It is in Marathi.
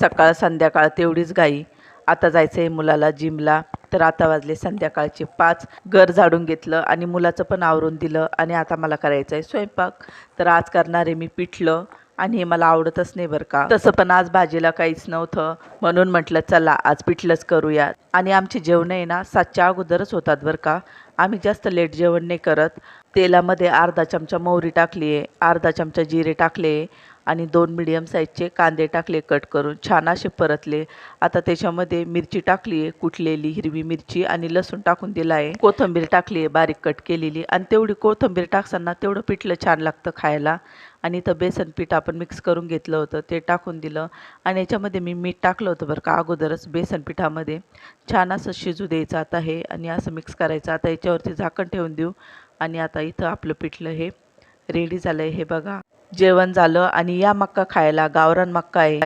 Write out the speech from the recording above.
सकाळ संध्याकाळ तेवढीच गाई आता जायचं आहे मुलाला जिमला तर आता वाजले संध्याकाळचे पाच. घर झाडून घेतलं आणि मुलाचं पण आवरून दिलं आणि आता मला करायचं आहे स्वयंपाक. तर आज करणारे मी पिठलं आणि हे मला आवडतच नाही बरं का. तसं पण आज भाजीला काहीच नव्हतं. म्हणून म्हटलं चला आज पिठलंच करूया. आणि आमची जेवण आहे ना सातच्या अगोदरच होतात बरं का. आम्ही जास्त लेट जेवण नाही करत. तेलामध्ये अर्धा चमचा मोहरी टाकली आहे अर्धा चमचा जिरे टाकले आणि दोन मिडियम साईजचे कांदे टाकले कट करून छान असे परतले. आता त्याच्यामध्ये मिरची टाकली आहे कुटलेली हिरवी मिरची आणि लसूण टाकून दिला आहे. कोथिंबीर टाकली आहे बारीक कट केलेली. आणि तेवढी कोथिंबीर टाकताना तेवढं पिठलं छान लागतं खायला. आणि इथं बेसन पीठ आपण मिक्स करून घेतलं होतं ते टाकून दिलं. आणि याच्यामध्ये मी मीठ टाकलं होतं बरं का अगोदरच बेसन पिठामध्ये. छान असं शिजू द्यायचं आता हे आणि असं मिक्स करायचं. आता याच्यावरती झाकण ठेवून देऊ. आणि आता इथं आपलं पिठलं हे रेडी झालं आहे हे बघा. जेवण झालं आणि या मक्का खायला गावरान मक्का आहे.